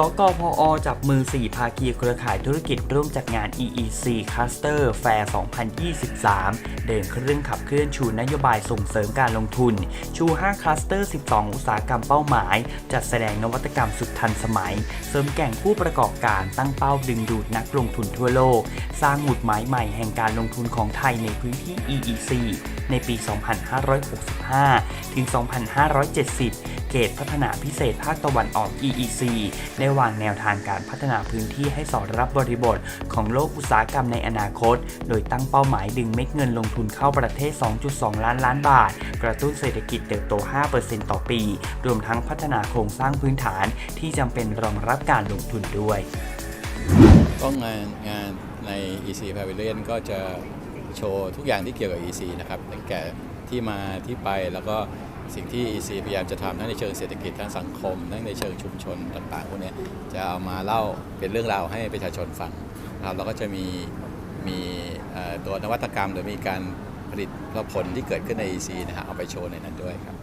สกพอจับมือ 4 ภาคีเครือข่ายธุรกิจร่วมจัดงาน EEC Cluster Fair 2023 เดินเครื่องขับเคลื่อนชูนโยบายส่งเสริมการลงทุน ชู 5 คลัสเตอร์ 12 อุตสาหกรรมเป้าหมาย จัดแสดงนวัตกรรมสุดทันสมัย เสริมแก่งผู้ประกอบการตั้งเป้าดึงดูดนักลงทุนทั่วโลก สร้างหมุดหมายใหม่แห่งการลงทุนของไทยในพื้นที่ EEC ในปี 2565 ถึง 2570เขตพัฒนาพิเศษภาคตะวันออก EEC ได้วางแนวทางการพัฒนาพื้นที่ให้สอดรับบริบท ของโลกอุตสาหกรรมในอนาคต โดยตั้งเป้าหมายดึงเม็ดเงินลงทุนเข้าประเทศ 2.2 ล้านล้านบาท กระตุ้นเศรษฐกิจเติบโต 5%ต่อปี รวมทั้งพัฒนาโครงสร้างพื้นฐานที่จำเป็นรองรับการลงทุนด้วยก็งานงานใน EC Pavilion ก็จะโชว์ทุกอย่างที่เกี่ยวกับ EC นะครับตั้งแต่ที่มาที่ไปแล้วก็ สิ่งที่ EC พยายามจะทำทั้งในเชิงเศรษฐกิจทั้งสังคมทั้งในเชิงชุมชนต่างๆพวกนี้จะเอามาเล่าเป็นเรื่องราวให้ประชาชนฟังนะครับแล้วก็จะมีมีตัวนวัตกรรม หรือมีการผลิตผลที่เกิดขึ้นใน EC นะฮะเอาไปโชว์ในนั้นด้วยครับ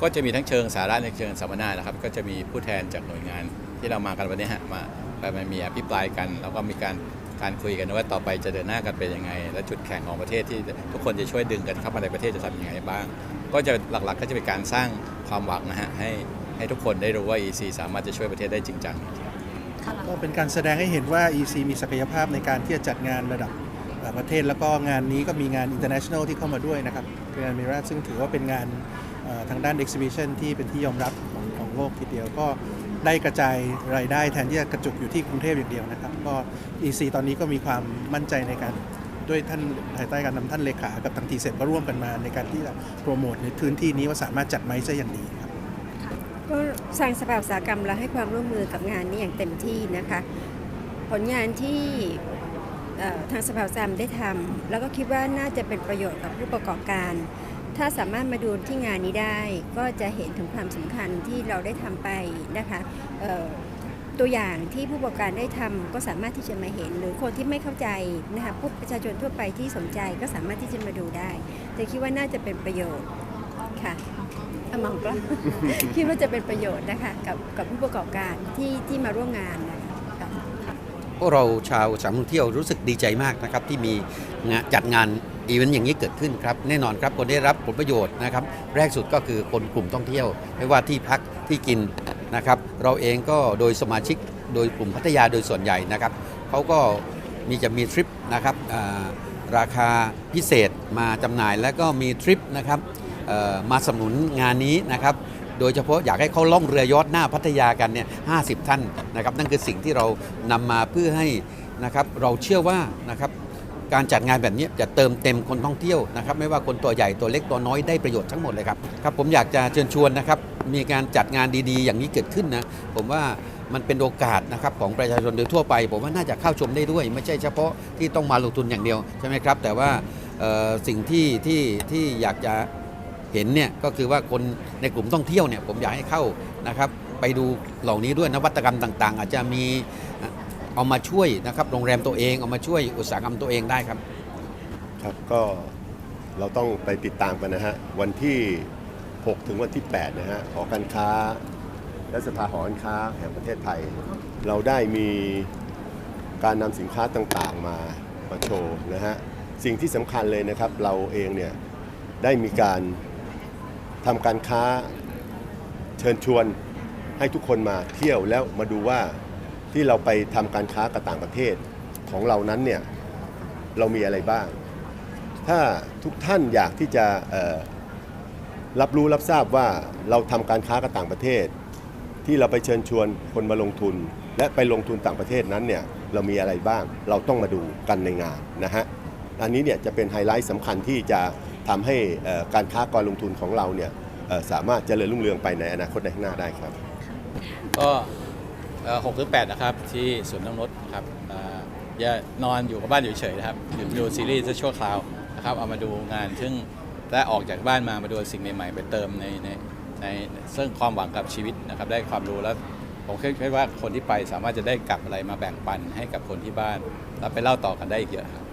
ก็จะมีทั้งเชิงสาระในเชิงสัมมนานะครับ ก็จะมีผู้แทนจากหน่วยงานที่เรามากันวันนี้ฮะมาไปมีอภิปรายกัน แล้วก็มีการ การคุยกันว่าต่อไปจะเดินหน้ากันเป็นยังไง และจุดแข่งของประเทศที่ทุกคนจะช่วยดึงกันเข้ามาในประเทศจะทำยังไงบ้าง ก็จะหลักๆก็จะเป็นการสร้างความหวังนะฮะให้ให้ทุกคนได้รู้ว่า EC สามารถจะช่วยประเทศได้จริงจังก็เป็นการแสดงให้เห็นว่า EC มีศักยภาพในการที่จะจัดงานระดับประเทศแล้วก็งานนี้ก็มีงาน international ที่เข้ามาด้วยนะครับเป็นงานมิราซึ่งถือว่าเป็นงานทางด้าน exhibition ที่เป็นที่ยอมรับของของโลกทีเดียวก็ ได้กระจายรายได้แทนที่จะกระจุกอยู่ที่กรุงเทพอย่างเดียวนะครับ ก็ EC ตอนนี้ก็มีความมั่นใจในการด้วยท่านภายใต้การนำท่านเลขากับทางทีเซ็ก็ร่วมกันมาในการที่จะโปรโมทในพื้นที่นี้ว่าสามารถจัดไม้ได้อย่างดีครับก็ทางสภาอุตสาหกรรมเราให้ความร่วมมือกับงานนี้อย่างเต็มที่นะคะ ผลงานที่ทางสภาอุตสาหกรรมได้ทำแล้วก็คิดว่าน่าจะเป็นประโยชน์กับผู้ประกอบการ ถ้าสามารถมาดูที่งานนี้ได้ก็จะเห็นถึงความสำคัญที่เราได้ทำไปนะคะตัวอย่างที่ผู้ประกอบการได้ทำก็สามารถที่จะมาเห็น หรือคนที่ไม่เข้าใจนะคะผู้ประชาชนทั่วไปที่สนใจก็สามารถที่จะมาดูได้แต่คิดว่าน่าจะเป็นประโยชน์ค่ะอมองก็คิดว่าจะเป็นประโยชน์นะคะกับกับผู้ประกอบการที่ที่มาร่วมงานนะคะพวกเราชาวสามท่องเที่ยวรู้สึกดีใจมากนะครับที่มีงานจัดงาน อีเวนต์อย่างนี้เกิดขึ้นครับแน่นอนครับคนได้รับผลประโยชน์นะครับแรกสุดก็คือคนกลุ่มท่องเที่ยว ไม่ว่าที่พักที่กินนะครับเราเองก็โดยสมาชิกโดยกลุ่มพัทยาโดยส่วนใหญ่นะครับเขาก็มีจะมีทริปนะครับราคาพิเศษมาจำหน่ายแล้วก็มีทริปนะครับมาสนุนงานนี้นะครับโดยเฉพาะอยากให้เขาล่องเรือยอทหน้าพัทยากันเนี่ย50ท่านนะครับนั่นคือสิ่งที่เรานำมาเพื่อให้นะครับเราเชื่อว่านะครับ การจัดงานแบบนี้จะเติมเต็มคนท่องเที่ยวนะครับไม่ว่าคนตัวใหญ่ตัวเล็กตัวน้อยได้ประโยชน์ทั้งหมดเลยครับครับผมอยากจะเชิญชวนนะครับมีการจัดงานดีๆ อย่างนี้เกิดขึ้นนะผมว่ามันเป็นโอกาสนะครับของประชาชนโดยทั่วไป ผมว่าน่าจะเข้าชมได้ด้วย ไม่ใช่เฉพาะที่ต้องมาลงทุนอย่างเดียวใช่ไหมครับ แต่ว่าสิ่งที่ที่ที่อยากจะเห็นเนี่ยก็คือว่าคนในกลุ่มท่องเที่ยวเนี่ยผมอยากให้เข้านะครับไปดูเหล่านี้ด้วยนวัตกรรมต่างๆ อาจจะมี เอามาช่วยนะครับโรงแรมตัวเองเอามาช่วยอุตสาหกรรมตัวเองได้ครับ ครับก็เราต้องไปติดตามกันนะฮะ วันที่ 6 ถึงวันที่ 8 นะฮะหอการค้า และสภาหอการค้าแห่งประเทศไทย เราได้มีการนำสินค้าต่างๆมามาโชว์นะฮะ สิ่งที่สำคัญเลยนะครับ เราเองเนี่ยได้มีการทำการค้าเชิญชวนให้ทุกคนมาเที่ยวแล้วมาดูว่า ที่เราไปทำการค้ากับต่างประเทศของเรานั้นเนี่ยเรามีอะไรบ้าง ถ้าทุกท่านอยากที่จะรับรู้รับทราบว่าเราทำการค้ากับต่างประเทศ ที่เราไปเชิญชวนคนมาลงทุน และไปลงทุนต่างประเทศนั้นเนี่ยเรามีอะไรบ้างเราต้องมาดูกันในงานนะฮะอันนี้เนี่ยจะเป็นไฮไลท์สำคัญที่จะทำให้การค้าการลงทุนของเราเนี่ยสามารถเจริญรุ่งเรืองไปในอนาคตในข้างหน้าได้ครับก็ หกหรือแปดนะครับ ที่สวนน้องนดครับอย่านอนอยู่กับบ้านอยู่เฉยนะครับหยุดดูซีรีส์จะชั่วคราวนะครับเอามาดูงานซึ่งได้ออกจากบ้านมามาดูสิ่งใหม่ๆ ไปเติมในในในเรื่องความหวังกับชีวิตนะครับได้ความรู้แล้วผมคิดว่าคนที่ไปสามารถจะได้กลับอะไรมาแบ่งปันให้กับคนที่บ้านแล้วไปเล่าต่อกันได้อีกเยอะครับ